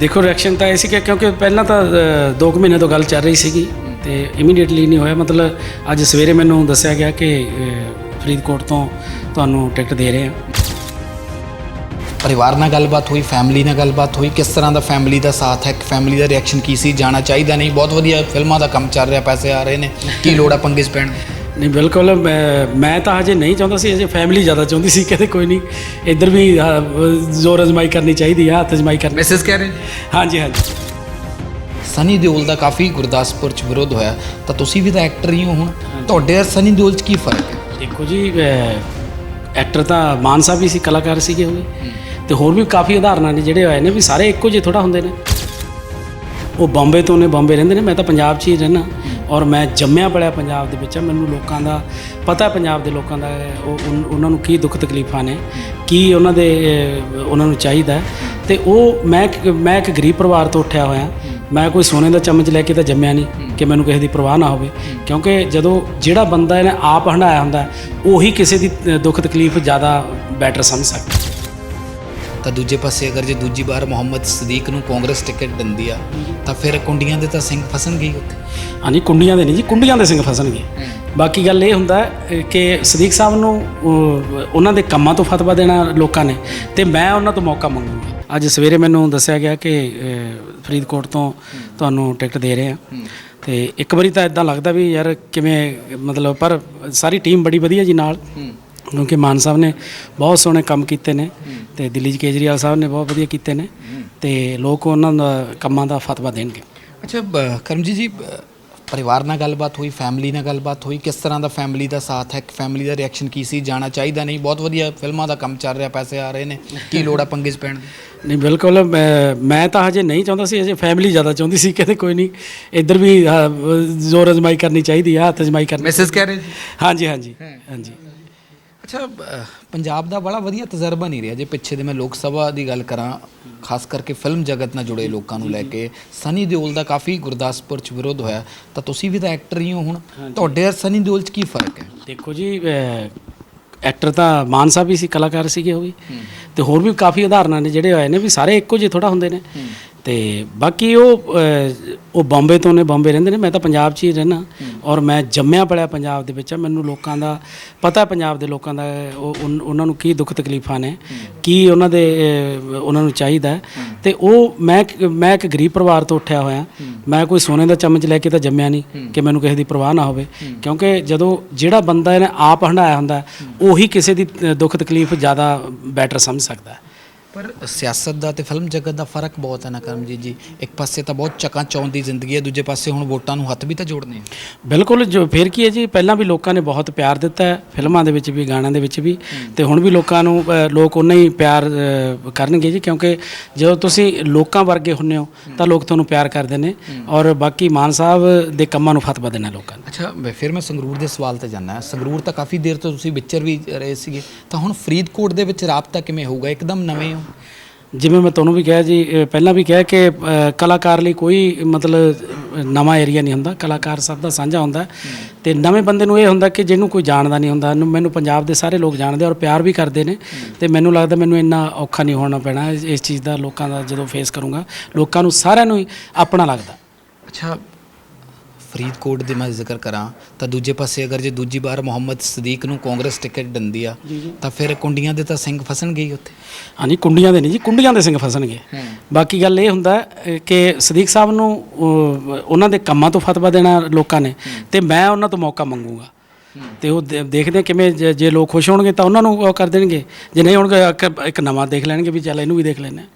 ਦੇਖੋ ਰਿਐਕਸ਼ਨ ਤਾਂ ਇਹ ਸੀ ਕਿ ਕਿਉਂਕਿ ਪਹਿਲਾਂ ਤਾਂ 2 ਮਹੀਨੇ ਤੋਂ ਗੱਲ ਚੱਲ ਰਹੀ ਸੀਗੀ ਤੇ ਇਮੀਡੀਏਟਲੀ ਨਹੀਂ ਹੋਇਆ। ਮਤਲਬ ਅੱਜ ਸਵੇਰੇ ਮੈਨੂੰ ਦੱਸਿਆ ਗਿਆ ਕਿ ਫਰੀਦਕੋਟ ਤੋਂ ਤੁਹਾਨੂੰ ਟਿਕਟ ਦੇ ਰਹੇ ਹਾਂ। ਪਰਿਵਾਰ ਨਾਲ ਗੱਲਬਾਤ ਹੋਈ ਫੈਮਿਲੀ ਨਾਲ ਗੱਲਬਾਤ ਹੋਈ, ਕਿਸ ਤਰ੍ਹਾਂ ਦਾ ਫੈਮਿਲੀ ਦਾ ਸਾਥ ਹੈ ਫੈਮਿਲੀ ਦਾ ਰਿਐਕਸ਼ਨ ਕੀ ਸੀ, ਜਾਣਾ ਚਾਹੀਦਾ ਨਹੀਂ? ਬਹੁਤ ਵਧੀਆ ਫਿਲਮਾਂ ਦਾ ਕੰਮ ਚੱਲ ਰਿਹਾ, ਪੈਸੇ ਆ ਰਹੇ ਨੇ, ਕੀ ਲੋੜ ਆ ਪੰਗੇ 'ਚ ਪੈਣ ਦੀ? ਨਹੀਂ ਬਿਲਕੁਲ ਮੈਂ ਮੈਂ ਤਾਂ ਹਜੇ ਨਹੀਂ ਚਾਹੁੰਦਾ ਸੀ ਅਜੇ ਫੈਮਿਲੀ ਜ਼ਿਆਦਾ ਚਾਹੁੰਦੀ ਸੀ ਕਹਿੰਦੇ ਕੋਈ ਨਹੀਂ ਇੱਧਰ ਵੀ ਜ਼ੋਰ ਅਜ਼ਮਾਈ ਕਰਨੀ ਚਾਹੀਦੀ ਆ ਹੱਥ ਅਜ਼ਮਾਈ ਕਰਨੀ। ਮੈਸੇਜ ਕਹਿ ਰਹੇ ਹਾਂਜੀ ਹਾਂਜੀ। ਸਨੀ ਦਿਓਲ ਦਾ ਕਾਫੀ ਗੁਰਦਾਸਪੁਰ 'ਚ ਵਿਰੋਧ ਹੋਇਆ ਤਾਂ ਤੁਸੀਂ ਵੀ ਤਾਂ ਐਕਟਰ ਹੀ ਹੋ ਹੁਣ। ਤੁਹਾਡੇ ਔਰ ਸਨੀ ਦਿਓਲ 'ਚ ਕੀ ਫ਼ਰਕ ਹੈ? ਦੇਖੋ ਜੀ ਐਕਟਰ ਤਾਂ ਮਾਨ ਸਾਹਿਬ ਵੀ ਸੀ ਕਲਾਕਾਰ ਸੀਗੇ ਉਹ ਵੀ। ਤੇ ਹੋਰ ਵੀ ਕਾਫੀ ਉਦਾਹਰਨਾਂ ਨੇ ਜਿਹੜੇ ਹੋਏ ਨੇ ਵੀ ਸਾਰੇ ਇੱਕੋ ਜਿਹੇ ਥੋੜਾ ਹੁੰਦੇ ਨੇ। ਉਹ ਬੰਬੇ ਤੋਂ ਨੇ ਬੰਬੇ ਰਹਿੰਦੇ ਨੇ ਮੈਂ ਤਾਂ ਪੰਜਾਬ 'ਚ ਹੀ ਰਹਿਣਾ ਔਰ ਮੈਂ ਜੰਮਿਆ ਪਲਿਆ ਪੰਜਾਬ ਦੇ ਵਿੱਚ ਆ। ਮੈਨੂੰ ਲੋਕਾਂ ਦਾ ਪਤਾ ਪੰਜਾਬ ਦੇ ਲੋਕਾਂ ਦਾ ਉਹ ਉਹਨਾਂ ਨੂੰ ਕੀ ਦੁੱਖ ਤਕਲੀਫਾਂ ਨੇ, ਕੀ ਉਹਨਾਂ ਦੇ ਉਹਨਾਂ ਨੂੰ ਚਾਹੀਦਾ ਹੈ। ਤੇ ਉਹ, ਮੈਂ ਮੈਂ ਇੱਕ ਗਰੀਬ ਪਰਿਵਾਰ ਤੋਂ ਉੱਠਿਆ ਹੋਇਆ। ਮੈਂ ਕੋਈ ਸੋਨੇ ਦਾ ਚਮਚ ਲੈ ਕੇ ਤਾਂ ਜੰਮਿਆ ਨਹੀਂ ਕਿ ਮੈਨੂੰ ਕਿਸੇ ਦੀ ਪਰਵਾਹ ਨਾ ਹੋਵੇ। ਕਿਉਂਕਿ ਜਦੋਂ ਜਿਹੜਾ ਬੰਦਾ ਇਹਨੇ ਆਪ ਹੰਡਾਇਆ ਹੁੰਦਾ ਉਹੀ ਕਿਸੇ ਦੀ ਦੁੱਖ ਤਕਲੀਫ ਜ਼ਿਆਦਾ ਬੈਟਰ ਸਮਝ ਸਕਦਾ ਤਾਂ ਦੂਜੇ ਪਾਸੇ ਅਗਰ ਜੇ ਦੂਜੀ ਵਾਰ ਮੁਹੰਮਦ ਸਦੀਕ ਨੂੰ ਕਾਂਗਰਸ ਟਿਕਟ ਦਿੰਦੀ ਆ ਤਾਂ ਫਿਰ ਕੁੰਡੀਆਂ ਦੇ ਤਾਂ ਸਿੰਘ ਫਸਣਗੇ ਹੀ ਉੱਥੇ। ਹਾਂਜੀ ਕੁੰਡੀਆਂ ਦੇ ਨਹੀਂ ਜੀ ਕੁੰਡੀਆਂ ਦੇ ਸਿੰਘ ਫਸਣਗੇ। ਬਾਕੀ ਗੱਲ ਇਹ ਹੁੰਦਾ ਕਿ ਸਦੀਕ ਸਾਹਿਬ ਨੂੰ ਉਹਨਾਂ ਦੇ ਕੰਮਾਂ ਤੋਂ ਫਤਵਾ ਦੇਣਾ ਲੋਕਾਂ ਨੇ ਤੇ ਮੈਂ ਉਹਨਾਂ ਤੋਂ ਮੌਕਾ ਮੰਗੂੰਗਾ। ਅੱਜ ਸਵੇਰੇ ਮੈਨੂੰ ਦੱਸਿਆ ਗਿਆ ਕਿ ਫਰੀਦਕੋਟ ਤੋਂ ਤੁਹਾਨੂੰ ਟਿਕਟ ਦੇ ਰਹੇ ਆ। ਤੇ ਇੱਕ ਵਾਰੀ ਤਾਂ ਇਦਾਂ ਲੱਗਦਾ ਵੀ ਯਾਰ ਕਿਵੇਂ ਮਤਲਬ ਪਰ ਸਾਰੀ ਟੀਮ ਬੜੀ ਵਧੀਆ ਜੀ ਨਾਲ। ਕਿਉਂਕਿ ਮਾਨ ਸਾਹਿਬ ਨੇ ਬਹੁਤ ਸੋਹਣੇ ਕੰਮ ਕੀਤੇ ਨੇ ਤੇ ਦਿੱਲੀ 'ਚ ਕੇਜਰੀਵਾਲ ਸਾਹਿਬ ਨੇ ਬਹੁਤ ਵਧੀਆ ਕੀਤੇ ਨੇ ਤੇ ਲੋਕ ਉਹਨਾਂ ਦਾ ਕੰਮਾਂ ਦਾ ਫਤਵਾ ਦੇਣਗੇ। ਅੱਛਾ ਕਰਮਜੀਤ ਜੀ ਪਰਿਵਾਰ ਨਾਲ ਗੱਲਬਾਤ ਹੋਈ ਫੈਮਿਲੀ ਨਾਲ ਗੱਲਬਾਤ ਹੋਈ ਕਿਸ ਤਰ੍ਹਾਂ ਦਾ ਫੈਮਿਲੀ ਦਾ ਸਾਥ ਹੈ ਫੈਮਿਲੀ ਦਾ ਰਿਐਕਸ਼ਨ ਕੀ ਸੀ ਜਾਣਾ ਚਾਹੀਦਾ ਨਹੀਂ? ਬਹੁਤ ਵਧੀਆ ਫਿਲਮਾਂ ਦਾ ਕੰਮ ਚੱਲ ਰਿਹਾ ਪੈਸੇ ਆ ਰਹੇ ਨੇ। ਕੀ ਲੋੜ ਆ ਪੰਗੇ 'ਚ ਪੈਣ ਦੀ? ਨਹੀਂ ਬਿਲਕੁਲ ਮੈਂ ਤਾਂ ਹਜੇ ਨਹੀਂ ਚਾਹੁੰਦਾ ਸੀ ਅਜੇ ਫੈਮਿਲੀ ਜ਼ਿਆਦਾ ਚਾਹੁੰਦੀ ਸੀ ਕਹਿੰਦੇ ਕੋਈ ਨਹੀਂ ਇੱਧਰ ਵੀ ਜ਼ੋਰ ਅਜ਼ਮਾਈ ਕਰਨੀ ਚਾਹੀਦੀ ਆ ਹੱਥ ਅਜ਼ਮਾਈ ਕਰਨੀ ਮੈਸੇਜ ਕਹਿ ਰਹੇ ਜੀ ਹਾਂਜੀ ਹਾਂਜੀ ਹਾਂਜੀ। ਅੱਛਾ ਪੰਜਾਬ ਦਾ ਬੜਾ ਵਧੀਆ ਤਜਰਬਾ ਨਹੀਂ ਰਿਹਾ ਜੇ ਪਿੱਛੇ ਦੇ ਮੈਂ ਲੋਕ ਸਭਾ ਦੀ ਗੱਲ ਕਰਾਂ ਖਾਸ ਕਰਕੇ ਫਿਲਮ ਜਗਤ ਨਾਲ ਜੁੜੇ ਲੋਕਾਂ ਨੂੰ ਲੈ ਕੇ। ਸਨੀ ਦਿਓਲ ਦਾ ਕਾਫੀ ਗੁਰਦਾਸਪੁਰ 'ਚ ਵਿਰੋਧ ਹੋਇਆ ਤਾਂ ਤੁਸੀਂ ਵੀ ਤਾਂ ਐਕਟਰ ਹੀ ਹੋ ਹੁਣ। ਤੁਹਾਡੇ ਔਰ ਸਨੀ ਦਿਓਲ 'ਚ ਕੀ ਫ਼ਰਕ ਹੈ? ਦੇਖੋ ਜੀ ਐਕਟਰ ਤਾਂ ਮਾਨ ਸਾਹਿਬ ਵੀ ਸੀ ਕਲਾਕਾਰ ਸੀਗੇ ਉਹ ਵੀ। ਤੇ ਹੋਰ ਵੀ ਕਾਫੀ ਉਦਾਹਰਨਾਂ ਨੇ ਜਿਹੜੇ ਹੋਏ ਨੇ ਵੀ ਸਾਰੇ ਇੱਕੋ ਜਿਹੇ ਥੋੜਾ ਹੁੰਦੇ ਨੇ। ਤੇ ਬਾਕੀ ਉਹ ਅਹ, ਉਹ ਬੰਬੇ ਤੋਂ ਨੇ ਬੰਬੇ ਰਹਿੰਦੇ ਨੇ ਮੈਂ ਤਾਂ ਪੰਜਾਬ 'ਚ ਹੀ ਰਹਿਣਾ ਔਰ ਮੈਂ ਜੰਮਿਆ ਪਲਿਆ ਪੰਜਾਬ ਦੇ ਵਿੱਚ ਆ ਮੈਨੂੰ ਲੋਕਾਂ ਦਾ ਪਤਾ ਪੰਜਾਬ ਦੇ ਲੋਕਾਂ ਦਾ ਉਹ ਉਨ- ਉਹਨਾਂ ਨੂੰ ਕੀ ਦੁੱਖ ਤਕਲੀਫਾਂ ਨੇ ਕੀ ਉਹਨਾਂ ਦੇ ਅਹ, ਉਹਨਾਂ ਨੂੰ ਚਾਹੀਦਾ ਹੈ। ਤੇ ਉਹ ਮੈਂ ਇੱਕ- ਮੈਂ ਇੱਕ ਗਰੀਬ ਪਰਿਵਾਰ ਤੋਂ ਉੱਠਿਆ ਹੋਇਆ। ਮੈਂ ਕੋਈ ਸੋਨੇ ਦਾ ਚਮਚ ਲੈ ਕੇ ਤਾਂ ਜੰਮਿਆ ਨਹੀਂ ਕਿ ਮੈਨੂੰ ਕਿਸੇ ਦੀ ਪਰਵਾਹ ਨਾ ਹੋਵੇ। ਕਿਉਂਕਿ ਜਦੋਂ ਜਿਹੜਾ ਬੰਦਾ ਇਹਨੇ ਆਪ ਹੰਡਾਇਆ ਹੁੰਦਾ ਹੈ, ਉਹੀ ਕਿਸੇ ਦੀ ਅਹ, ਦੁੱਖ ਤਕਲੀਫ ਜ਼ਿਆਦਾ ਬੈਟਰ ਸਮਝ ਸਕਦਾ ਹੈ। ਪਰ ਸਿਆਸਤ ਦਾ ਤੇ ਫਿਲਮ ਜਗਤ ਦਾ ਫ਼ਰਕ ਬਹੁਤ ਹੈ ਨਾ ਕਰਮਜੀਤ ਜੀ। ਇੱਕ ਪਾਸੇ ਤਾਂ ਬਹੁਤ ਚਕਾਂ ਚੌਂਦ ਦੀ ਜ਼ਿੰਦਗੀ ਹੈ ਦੂਜੇ ਪਾਸੇ ਹੁਣ ਵੋਟਾਂ ਨੂੰ ਹੱਥ ਵੀ ਤਾਂ ਜੋੜਨੇ ਆ। ਬਿਲਕੁਲ ਜੋ ਫਿਰ ਕੀ ਹੈ ਜੀ ਪਹਿਲਾਂ ਵੀ ਲੋਕਾਂ ਨੇ ਬਹੁਤ ਪਿਆਰ ਦਿੱਤਾ ਹੈ ਫਿਲਮਾਂ ਦੇ ਵਿੱਚ ਵੀ ਗਾਣਿਆਂ ਦੇ ਵਿੱਚ ਵੀ। ਤੇ ਹੁਣ ਵੀ ਲੋਕਾਂ ਨੂੰ ਅ, ਲੋਕ ਉਨਾ ਹੀ ਪਿਆਰ ਅ, ਕਰਨਗੇ ਜੀ ਕਿਉਂਕਿ ਜਦੋਂ ਤੁਸੀਂ ਲੋਕਾਂ ਵਰਗੇ ਹੁੰਨੇ ਹੋ ਤਾਂ ਲੋਕ ਤੁਹਾਨੂੰ ਪਿਆਰ ਕਰਦੇ ਨੇ ਔਰ ਬਾਕੀ ਮਾਨ ਸਾਹਿਬ ਦੇ ਕੰਮਾਂ ਨੂੰ ਫਤਵਾ ਦੇਣਾ ਲੋਕਾਂ ਨੇ। ਅੱਛਾ ਮੈਂ- ਫਿਰ ਮੈਂ ਸੰਗਰੂਰ ਦੇ ਸਵਾਲ ਤੇ ਜਾਣਾ ਸੰਗਰੂਰ ਤਾਂ ਕਾਫੀ ਦੇਰ ਤੋਂ ਤੁਸੀਂ ਵਿਚਰ ਵੀ ਰਹੇ ਸੀਗੇ। ਤਾਂ ਹੁਣ ਫਰੀਦਕੋਟ ਦੇ ਵਿੱਚ ਰਾਬਤਾ ਕਿਵੇਂ ਹੋਊਗਾ? ਇੱਕਦਮ ਨਵੇਂ ਹੋ? ਜਿਵੇਂ ਮੈਂ ਤੁਹਾਨੂੰ ਵੀ ਕਿਹਾ ਜੀ ਅ, ਪਹਿਲਾਂ ਵੀ ਕਿਹਾ ਕਿ ਅ, ਕਲਾਕਾਰ ਲਈ ਕੋਈ ਮਤਲਬ ਨਵਾਂ ਏਰੀਆ ਨਹੀਂ ਹੁੰਦਾ। ਕਲਾਕਾਰ ਸਭ ਦਾ ਸਾਂਝਾ ਹੁੰਦਾ ਹੈ। ਤੇ ਨਵੇਂ ਬੰਦੇ ਨੂੰ ਇਹ ਹੁੰਦਾ ਕਿ ਜਿਹਨੂੰ ਕੋਈ ਜਾਣਦਾ ਨਹੀਂ ਹੁੰਦਾ। ਇਹਨੂੰ- ਮੈਨੂੰ ਪੰਜਾਬ ਦੇ ਸਾਰੇ ਲੋਕ ਜਾਣਦੇ ਔਰ ਪਿਆਰ ਵੀ ਕਰਦੇ ਨੇ। ਤੇ ਮੈਨੂੰ ਲੱਗਦਾ ਮੈਨੂੰ ਇੰਨਾ ਔਖਾ ਨਹੀਂ ਹੋਣਾ ਪੈਣਾ ਇਸ ਇਸ ਚੀਜ਼ ਦਾ ਲੋਕਾਂ ਦਾ ਜਦੋਂ ਫੇਸ ਕਰੂੰਗਾ। ਲੋਕਾਂ ਨੂੰ ਸਾਰਿਆਂ ਨੂੰ ਹੀ ਆਪਣਾ ਲੱਗਦਾ। ਅੱਛਾ ਫਰੀਦਕੋਟ ਦੇ ਮੈਂ ਜ਼ਿਕਰ ਕਰਾਂ ਤਾਂ ਦੂਜੇ ਪਾਸੇ ਅਗਰ ਜੇ ਦੂਜੀ ਵਾਰ ਮੁਹੰਮਦ ਸਦੀਕ ਨੂੰ ਕਾਂਗਰਸ ਟਿਕਟ ਦਿੰਦੀ ਆ ਤਾਂ ਫਿਰ ਕੁੰਡੀਆਂ ਦੇ ਤਾਂ ਸਿੰਘ ਫਸਣਗੇ ਹੀ ਉੱਥੇ। ਹਾਂਜੀ ਕੁੰਡੀਆਂ ਦੇ ਨਹੀਂ ਜੀ ਕੁੰਡੀਆਂ ਦੇ ਸਿੰਘ ਫਸਣਗੇ ਬਾਕੀ ਗੱਲ ਇਹ ਹੁੰਦਾ ਕਿ ਸਦੀਕ ਸਾਹਿਬ ਨੂੰ ਉਹਨਾਂ ਦੇ ਕੰਮਾਂ ਤੋਂ ਫਤਵਾ ਦੇਣਾ ਲੋਕਾਂ ਨੇ ਤੇ ਮੈਂ ਉਹਨਾਂ ਤੋਂ ਮੌਕਾ ਮੰਗੂਗਾ। ਤੇ ਉਹ ਦੇਖਦੇ ਆ ਕਿਵੇਂ ਜੇ ਲੋਕ ਖੁਸ਼ ਹੋਣਗੇ ਤਾਂ ਉਹਨਾਂ ਨੂੰ ਉਹ ਕਰ ਦੇਣਗੇ ਜੇ ਨਹੀਂ ਹੋਣਗੇ ਇੱਕ- ਇੱਕ ਨਵਾਂ ਦੇਖ ਲੈਣਗੇ ਵੀ ਚੱਲ ਇਹਨੂੰ ਵੀ ਦੇਖ ਲੈਂਦੇ ਹਾਂ